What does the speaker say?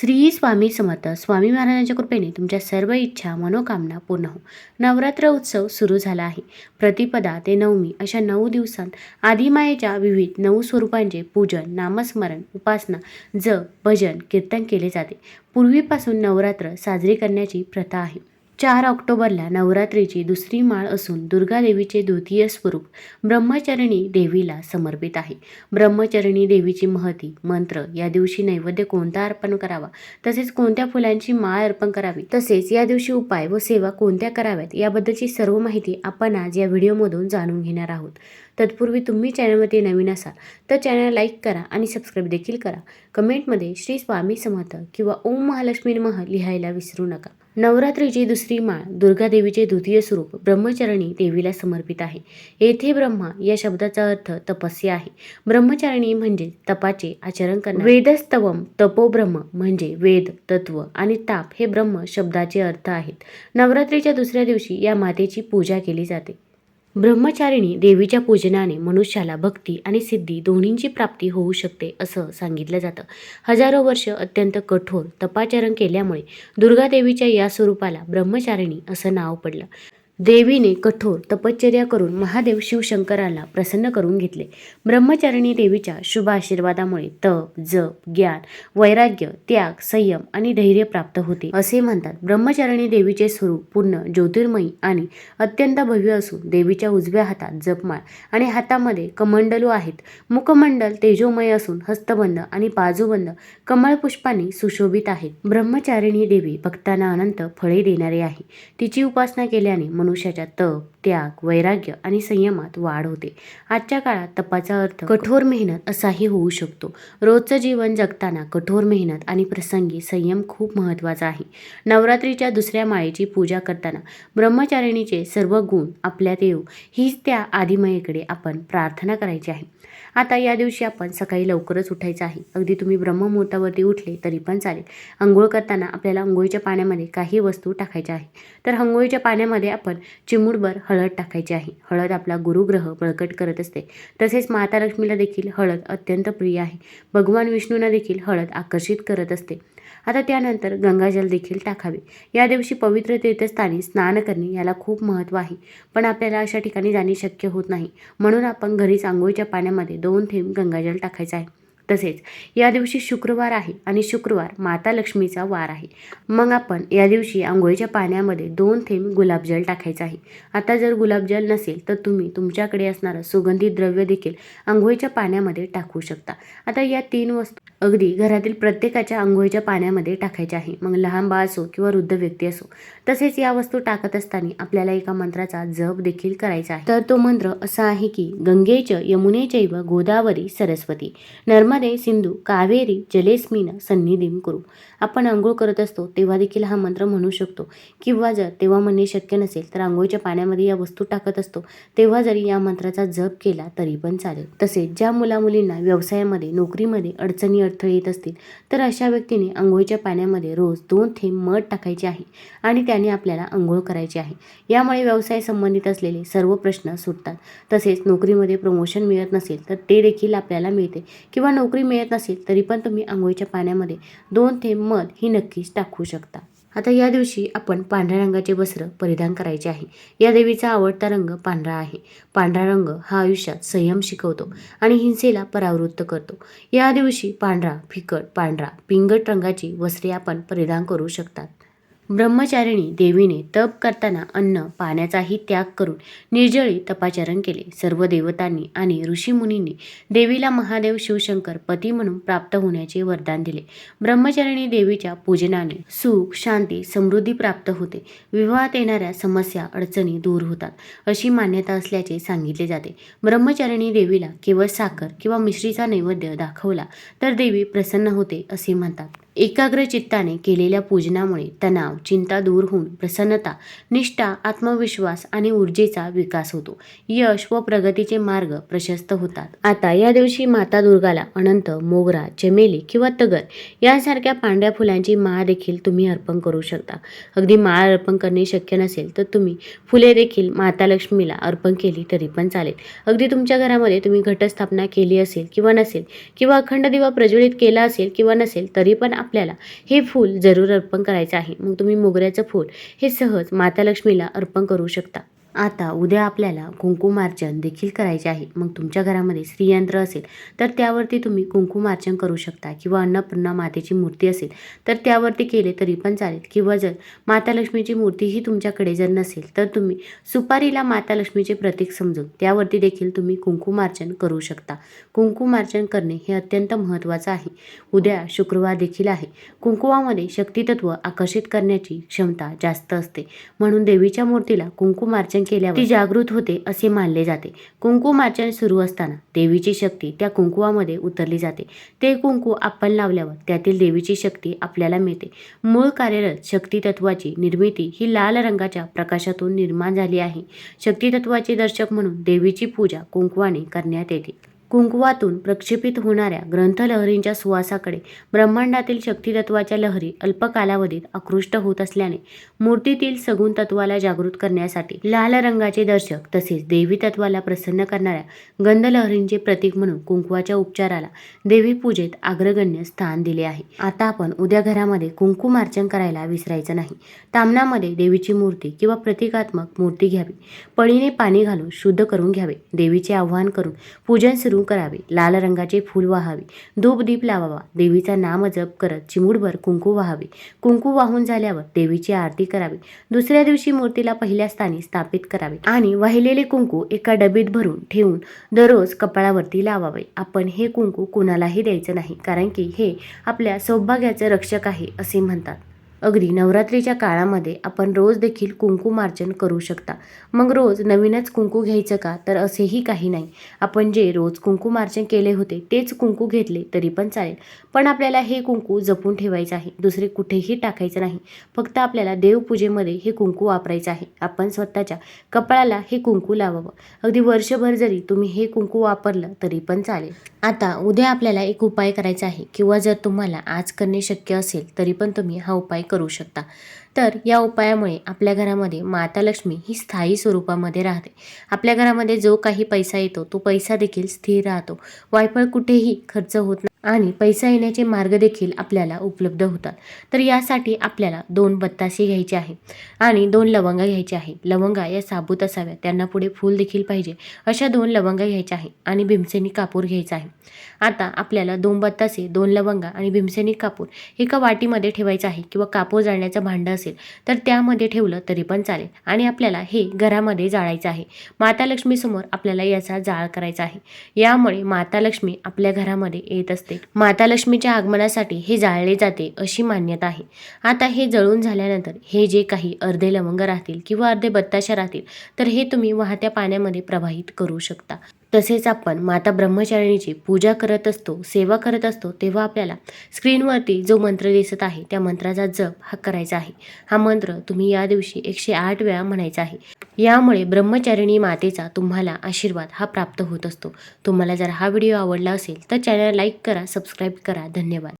श्री स्वामी समर्थ. स्वामी महाराजांच्या कृपेने तुमच्या सर्व इच्छा मनोकामना पूर्ण हो. नवरात्र उत्सव सुरू झाला आहे. प्रतिपदा ते नवमी अशा नऊ दिवसांत आदिमायेच्या विविध नऊ स्वरूपांचे पूजन नामस्मरण उपासना जप भजन कीर्तन केले जाते. पूर्वीपासून नवरात्र साजरी करण्याची प्रथा आहे. चार ऑक्टोबरला नवरात्रीची दुसरी माळ असून दुर्गादेवीचे द्वितीय स्वरूप ब्रह्मचरणी देवीला समर्पित आहे. ब्रह्मचरणी देवीची महती मंत्र या दिवशी नैवेद्य कोणता अर्पण करावा तसेच कोणत्या फुलांची माळ अर्पण करावी तसेच या दिवशी उपाय व सेवा कोणत्या कराव्यात याबद्दलची सर्व माहिती आपण आज या व्हिडिओमधून जाणून घेणार आहोत. तत्पूर्वी तुम्ही चॅनलमध्ये नवीन असाल तर चॅनल लाईक करा आणि सबस्क्राईब देखील करा. कमेंटमध्ये श्री स्वामी समर्थ किंवा ओम महालक्ष्मी मह लिहायला विसरू नका. नवरात्रीची दुसरी माळ दुर्गादेवीचे द्वितीय स्वरूप ब्रह्मचारिणी देवीला समर्पित आहे. येथे ब्रह्मा या शब्दाचा अर्थ तपस्या आहे. ब्रह्मचारिणी म्हणजे तपाचे आचरण करणे वेदस्तवम तपोब्रह्म म्हणजे वेद तत्व आणि ताप हे ब्रह्म शब्दाचे अर्थ आहेत. नवरात्रीच्या दुसऱ्या दिवशी या मातेची पूजा केली जाते. ब्रह्मचारिणी देवीच्या पूजनाने मनुष्याला भक्ती आणि सिद्धी दोन्हींची प्राप्ती होऊ शकते असं सांगितलं जातं. हजारो वर्ष अत्यंत कठोर तपाचरण केल्यामुळे दुर्गा देवीच्या या स्वरूपाला ब्रह्मचारिणी असं नाव पडलं. देवीने कठोर तपश्चर्या करून महादेव शिवशंकराला प्रसन्न करून घेतले. ब्रह्मचारिणी देवीच्या शुभ आशीर्वादामुळे तप जप ज्ञान वैराग्य त्याग संयम आणि धैर्य प्राप्त होते. असे म्हणतात ब्रह्मचारिणी देवीचे स्वरूप पूर्ण ज्योतिर्मयी आणि अत्यंत भव्य असून देवीच्या उजव्या हातात जपमाळ आणि हातामध्ये कमंडलू आहेत. मुखमंडल तेजोमय असून हस्तबंद आणि बाजूबंद कमळपुष्पांनी सुशोभित आहेत. ब्रह्मचारिणी देवी भक्तांना अनंत फळे देणारी आहे. तिची उपासना केल्याने मनुष्याच्या तप त्याग वैराग्य आणि संयमात वाढ होते. आजच्या काळात तपाचा अर्थ कठोर मेहनत असाही होऊ शकतो. रोजचं जीवन जगताना कठोर मेहनत आणि प्रसंगी संयम खूप महत्त्वाचा आहे. नवरात्रीच्या दुसऱ्या माळेची पूजा करताना ब्रह्मचारिणीचे सर्व गुण आपल्यात येऊ हीच त्या आदिमयेकडे आपण प्रार्थना करायची आहे. आता या दिवशी आपण सकाळी लवकरच उठायचं आहे. अगदी तुम्ही ब्रह्ममुहूर्तावरती उठले तरी पण चालेल. आंघोळ करताना आपल्याला आंघोळीच्या पाण्यामध्ये काही वस्तू टाकायच्या आहे. तर आंघोळीच्या पाण्यामध्ये आपण चिमूडभर हळद टाकायची आहे. हळद आपला गुरुग्रह बळकट करत असते. तसेच माता लक्ष्मीला देखील हळद अत्यंत प्रिय आहे. भगवान विष्णूंना देखील हळद आकर्षित करत असते. आता त्यानंतर गंगाजल देखील टाकावे. या दिवशी पवित्र तीर्थस्थानी स्नान करणे याला खूप महत्त्व आहे. पण आपल्याला अशा ठिकाणी जाणे शक्य होत नाही. म्हणून आपण घरीच आंघोळीच्या पाण्यामध्ये दोन थेंब गंगाजल टाकायचं आहे. तसेच या दिवशी शुक्रवार आहे आणि शुक्रवार माता लक्ष्मीचा वार आहे. मग आपण या दिवशी आंघोळीच्या पाण्यामध्ये दोन थेंब गुलाबजल टाकायचं आहे. आता जर गुलाबजल नसेल तर तुम्ही तुमच्याकडे असणारं सुगंधित द्रव्य देखील आंघोळीच्या पाण्यामध्ये टाकू शकता. आता या तीन वस्तू अगदी घरातील प्रत्येकाच्या आंघोळीच्या पाण्यामध्ये टाकायच्या आहे. मग लहान बाळ असो किंवा वृद्ध व्यक्ती असो तसेच या वस्तू टाकत असताना आपल्याला एका मंत्राचा जप देखील करायचा आहे. तर तो मंत्र असा आहे की गंगेच यमुनेचैव गोदावरी सरस्वती. नर्मदे सिंधू कावेरी जलेस्मिन सन्निधीम करू. आपण आंघोळ करत असतो तेव्हा देखील हा मंत्र म्हणू शकतो. किंवा जर तेव्हा म्हणणे शक्य नसेल तर आंघोळीच्या पाण्यामध्ये या वस्तू टाकत असतो. तेव्हा जरी या मंत्राचा जप केला तरी पण चालेल. तसेच ज्या मुलामुलींना व्यवसायामध्ये नोकरीमध्ये अडचणी अडथळे येत असतील तर अशा व्यक्तीने आंघोळीच्या पाण्यामध्ये रोज दोन थेंब मध टाकायचे आहे आणि त्याने आपल्याला आंघोळ करायची आहे. यामुळे व्यवसाय संबंधित असलेले सर्व प्रश्न सुटतात. तसेच नोकरीमध्ये प्रमोशन मिळत नसेल तर ते देखील आपल्याला मिळते. किंवा नोकरी नोकरी मिळत नसेल तरी पण तुम्ही आंघोळीच्या पाण्यामध्ये दोन थेंब मध ही नक्कीच टाकू शकता. आता या दिवशी आपण पांढऱ्या रंगाचे वस्त्र परिधान करायचे आहे. या देवीचा आवडता रंग पांढरा आहे. पांढरा रंग हा आयुष्यात संयम शिकवतो आणि हिंसेला परावृत्त करतो. या दिवशी पांढरा फिकट पांढरा पिंगट रंगाची वस्त्रे आपण परिधान करू शकतात. ब्रह्मचारिणी देवीने तप करताना अन्न पाण्याचाही त्याग करून निर्जळी तपाचरण केले. सर्व देवतांनी आणि ऋषीमुनींनी देवीला महादेव शिवशंकर पती म्हणून प्राप्त होण्याचे वरदान दिले. ब्रह्मचारिणी देवीच्या पूजनाने सुख शांती समृद्धी प्राप्त होते. विवाहात येणाऱ्या समस्या अडचणी दूर होतात अशी मान्यता असल्याचे सांगितले जाते. ब्रह्मचारिणी देवीला केवळ साखर किंवा मिश्रीचा नैवेद्य दाखवला तर देवी प्रसन्न होते असे म्हणतात. एकाग्र चित्ताने केलेल्या पूजनामुळे तणाव चिंता दूर होऊन प्रसन्नता निष्ठा आत्मविश्वास आणि ऊर्जेचा विकास होतो. यश व प्रगतीचे मार्ग प्रशस्त होतात. आता या दिवशी माता दुर्गाला अनंत मोगरा चमेली किंवा तगर यासारख्या पांढऱ्या फुलांची माळ देखील तुम्ही अर्पण करू शकता. अगदी माळ अर्पण करणे शक्य नसेल तर तुम्ही फुले देखील माता लक्ष्मीला अर्पण केली तरी पण चालेल. अगदी तुमच्या घरामध्ये तुम्ही घटस्थापना केली असेल किंवा नसेल किंवा अखंड दिवा प्रज्वलित केला असेल किंवा नसेल तरी पण आपल्याला हे फूल जरूर अर्पण करायचं आहे. मग तुम्ही मोगऱ्याचं फूल हे सहज माता लक्ष्मीला अर्पण करू शकता. आता उद्या आपल्याला कुंकुमार्चन देखील करायचे आहे. मग तुमच्या घरामध्ये स्त्रीयंत्र असेल तर त्यावरती तुम्ही कुंकुमार्चन करू शकता. किंवा अन्नपूर्णा मातेची मूर्ती असेल तर त्यावरती केले तरी पण चालेल. किंवा जर माता लक्ष्मीची मूर्तीही तुमच्याकडे जर नसेल तर तुम्ही सुपारीला माता लक्ष्मीचे प्रतीक समजून त्यावरती देखील तुम्ही कुंकुमार्चन करू शकता. कुंकुमार्चन करणे हे अत्यंत महत्त्वाचं आहे. उद्या शुक्रवार देखील आहे. कुंकुवामध्ये शक्तितत्व आकर्षित करण्याची क्षमता जास्त असते. म्हणून देवीच्या मूर्तीला कुंकुमार्चन केल्यावर ती जागृत होते असे मानले जाते. कुंकुमार्चन सुरू असताना देवीची शक्ती त्या कुंकुवामध्ये उतरली जाते. ते कुंकू आपण लावल्यावर त्यातील देवीची शक्ती आपल्याला मिळते. मूळ कार्यरत शक्तितत्वाची निर्मिती ही लाल रंगाच्या प्रकाशातून निर्माण झाली आहे. शक्तितत्वाचे दर्शक म्हणून देवीची पूजा कुंकवाने करण्यात येते. कुंकुवातून प्रक्षेपित होणाऱ्या ग्रंथलहरींच्या सुवासाकडे ब्रह्मांडातील शक्तितत्वाच्या लहरी अल्प कालावधीत आकृष्ट होत असल्याने मूर्तीतील सगुण तत्वाला जागृत करण्यासाठी लाल रंगाचे दर्शक तसेच देवी तत्वाला प्रसन्न करणाऱ्या गंधलहरींचे प्रतीक म्हणून कुंकुवाच्या उपचाराला देवी पूजेत अग्रगण्य स्थान दिले आहे. आता आपण उद्या घरामध्ये कुंकुमार्चन करायला विसरायचं नाही. तामणामध्ये देवीची मूर्ती किंवा प्रतिकात्मक मूर्ती घ्यावी. पळीने पाणी घालून शुद्ध करून घ्यावे. देवीचे आवाहन करून पूजन सुरू करावे. लाल रंगाचे फूल वाहावे. धूप दीप लावावा. देवीचा नाम जप करत चिमूडभर कुंकू वाहावे. कुंकू वाहून झाल्यावर देवीची आरती करावी. दुसऱ्या दिवशी मूर्तीला पहिल्या स्थानी स्थापित करावे आणि वाहिलेले कुंकू एका डबीत भरून ठेवून दररोज कपाळावरती लावावे. आपण हे कुंकू कुणालाही द्यायचं नाही कारण की हे आपल्या सौभाग्याचं रक्षक आहे असे म्हणतात. अगदी नवरात्रीच्या काळामध्ये आपण रोज देखील कुंकुमार्चन करू शकता. मग रोज नवीनच कुंकू घ्यायचं का? तर असेही काही नाही. आपण जे रोज कुंकुमार्चन केले होते तेच कुंकू घेतले तरी पण चालेल. पण आपल्याला हे कुंकू जपून ठेवायचं आहे. दुसरे कुठेही टाकायचं नाही. फक्त आपल्याला देवपूजेमध्ये हे कुंकू वापरायचं आहे. आपण स्वतःच्या कपाळाला हे कुंकू लावावं. अगदी वर्षभर जरी तुम्ही हे कुंकू वापरलं तरी पण चालेल. आता उद्या आपल्याला एक उपाय करायचा आहे. किंवा जर तुम्हाला आज करणे शक्य असेल तरी पण तुम्ही हा उपाय करू शकता. तर या उपायामुळे आपल्या घरामध्ये माता लक्ष्मी ही स्थायी स्वरूपामध्ये राहते. आपल्या घरामध्ये जो काही पैसा येतो तो पैसा देखील स्थिर राहतो. वायफळ कुठेही खर्च होत नाही आणि पैसा येण्याचे मार्ग देखील आपल्याला उपलब्ध होतात. तर यासाठी आपल्याला दोन बत्तासे घ्यायचे आहे आणि दोन लवंगा घ्यायचे आहे. लवंगा या साबूत असाव्या त्यांना पुढे फूल देखील पाहिजे. अशा दोन लवंगा घ्यायच्या आहे आणि भीमसेनी कापूर घ्यायचा आहे. आता आपल्याला दोन बत्तासे दोन लवंगा आणि भीमसेनी कापूर एका वाटीमध्ये ठेवायचं आहे किंवा कापूर जाळण्याचं भांडं असेल तर त्यामध्ये ठेवलं तरी पण चालेल. आणि आपल्याला हे घरामध्ये जाळायचं आहे. माता लक्ष्मीसमोर आपल्याला याचा जाळ करायचा आहे. यामुळे माता लक्ष्मी आपल्या घरामध्ये येत असते. माता लक्ष्मीच्या आगमनासाठी हे जाळले जाते अशी मान्यता आहे. आता हे जळून झाल्यानंतर हे जे काही अर्धे लवंग राहतील किंवा अर्धे बत्ताशा राहतील तर हे तुम्ही वाहत्या पाण्यामध्ये प्रवाहित करू शकता. तसेच आपण माता ब्रह्मचारिणीची पूजा करत असतो सेवा करत असतो तेव्हा आपल्याला स्क्रीनवरती जो मंत्र दिसत आहे त्या मंत्राचा जप हा करायचा आहे. हा मंत्र तुम्ही या दिवशी एकशे आठ वेळा म्हणायचा आहे. यामुळे ब्रह्मचारिणी मातेचा तुम्हाला आशीर्वाद हा प्राप्त होत असतो. तुम्हाला जर हा व्हिडिओ आवडला असेल तर चॅनल लाईक करा सबस्क्राईब करा. धन्यवाद.